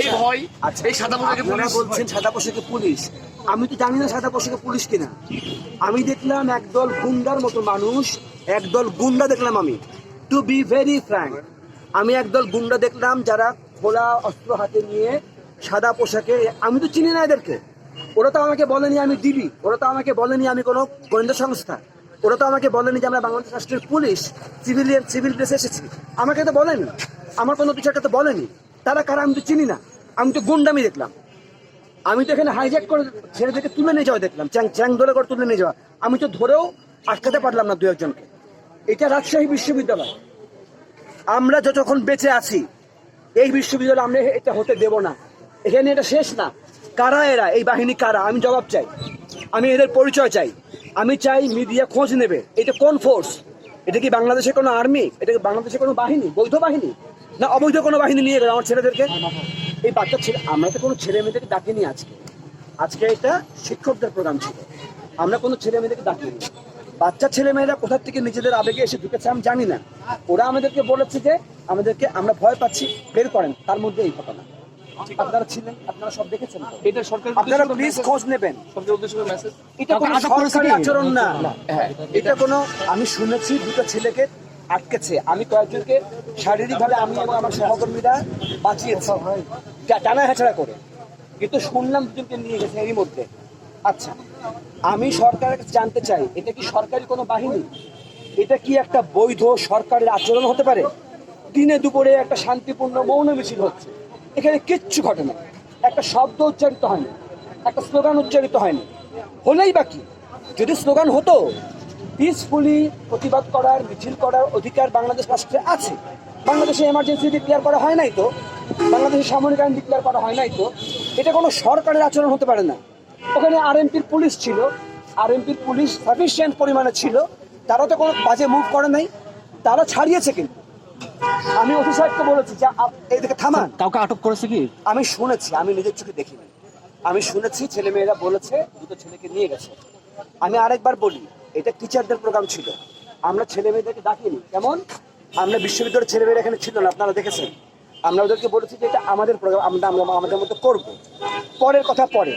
এই ভয় আচ্ছা। এই সাদা পোশাকে পুলিশ বলছেন সাদা পোশাকে পুলিশ। আমি তো জানি না সাদা পোশাকে পুলিশ কিনা। আমি দেখলাম একদল গুন্ডার মতো মানুষ একদল গুন্ডা দেখলাম আমি। টু বি ভেরি ফ্র্যাঙ্ক আমি একদল গুন্ডা দেখলাম যারা খোলা অস্ত্র হাতে নিয়ে সাদা পোশাকে আমি তো চিনি না এদেরকে। ওরা তো আমাকে বলেনি আমি দিবি ওরা তো আমাকে বলেনি আমি কোনো গোয়েন্দা সংস্থা। ওরা তো আমাকে বলেনি যে আমরা বাংলাদেশ রাষ্ট্রের পুলিশ সিভিলিয়ান সিভিল ড্রেসে এসেছি। আমাকে তো বলেনি। আমার কোনো কিছু একটা তো বলেনি। তারা কারা আমি তো চিনি না। আমি তো গুন্ডামি দেখলাম। আমি তো এখানে হাইজ্যাক করে ছেড়ে থেকে তুলে নিয়ে যাওয়া দেখলাম। চ্যাং চ্যাং ধরে করে তুলে নিয়ে যাওয়া। আমি তো ধরেও আটকাতে পারলাম না দু একজনকে। এটা রাজশাহী বিশ্ববিদ্যালয়। আমরা যতক্ষণ বেঁচে আছি, এই বিশ্ববিদ্যালয় আমরা এটা হতে দেব না। এখানে এটা শেষ না। কারা এরা? এই বাহিনী কারা? আমি জবাব চাই। আমি এদের পরিচয় চাই। আমি চাই মিডিয়া খোঁজ নেবে। এটা কোন ফোর্স এটা কি বাংলাদেশের কোনো আর্মি এটা কি বাংলাদেশের কোনো বাহিনী? বৈধ বাহিনী? না অবৈধ কোনো বাহিনী নিয়ে গেল আমার ছেলেদেরকে? এই বাচ্চা ছেলে আমরা তো কোনো ছেলে মেয়েদেরকে ডাকিনি আজকে। আজকে এটা শিক্ষকদের প্রোগ্রাম ছিল। আমরা কোনো ছেলে মেয়েদেরকে ডাকিনি। বাচ্চা ছেলে মেয়েরা কোথা থেকে নিজেদের আবেগে এসে ঢুকেছে আমি জানি না। ওরা আমাদেরকে বলেছে যে আমাদেরকে আমরা ভয় পাচ্ছি বের করেন। তার মধ্যে এই ঘটনা। আপনারা ছিলেন আপনারা সব দেখেছেন এটা সরকার আপনারা প্লিজ খোঁজ নেবেন। সরকার উদ্দেশ্যে মেসেজ এটা কোনো সরকারি আচরণ না। হ্যাঁ এটা কোনো আমি শুনেছি দুটো ছেলেকে আটকেছে। আমি কয়েকজনকে শারীরিকভাবে আমি এবং আমার সহকর্মীরা বাঁচিয়েছি। টানা হেঁচড়া করে। কিন্তু শুনলাম দুজনকে নিয়ে গেছে এরই মধ্যে। আচ্ছা আমি সরকারের কাছে জানতে চাই, এটা কি সরকারি কোনো বাহিনী? এটা কি একটা বৈধ সরকারের আচরণ হতে পারে? দিনে দুপুরে একটা শান্তিপূর্ণ মৌন মিছিল হচ্ছে। এখানে কিচ্ছু ঘটে না। একটা শব্দ উচ্চারিত হয়নি। একটা স্লোগান উচ্চারিত হয়নি। হলেই বাকি যদি স্লোগান হতো পিসফুলি প্রতিবাদ করার মিছিল করার অধিকার বাংলাদেশ রাষ্ট্রে আছে। বাংলাদেশে এমার্জেন্সি ডিক্লেয়ার করা হয় নাই তো। বাংলাদেশে সামরিক আইন ডিক্লেয়ার করা হয় নাই তো। এটা কোনো সরকারের আচরণ হতে পারে না। ওখানে আরএমপির পুলিশ ছিল। আরএমপির পুলিশ সাফিসিয়েন্ট পরিমাণে ছিল। তারা তো কোনো বাজে মুভ করে নাই। তারা ছাড়িয়েছে কিন্তু। আমি অফিস সাহেবকে বলেছি যে এদিকে থামান। কাউকে আটক করেছে কি? আমি শুনেছি আমি নিজের চোখে দেখিনি। আমি শুনেছি ছেলে মেয়েরা বলেছে দুটো ছেলেকে নিয়ে গেছে। আমি আরেকবার বলি এটা টিচারদের প্রোগ্রাম ছিল। আমরা ছেলে মেয়েদেরকে ডাকিনি। কেমন? আমরা বিশ্ববিদ্যালয়ের ছেলে মেয়েরা এখানে ছিল না, আপনারা দেখেছেন। আমরা ওদেরকে বলেছি যে এটা আমাদের প্রোগ্রাম আমরা, আমাদের মতো করব। পরের কথা পরে।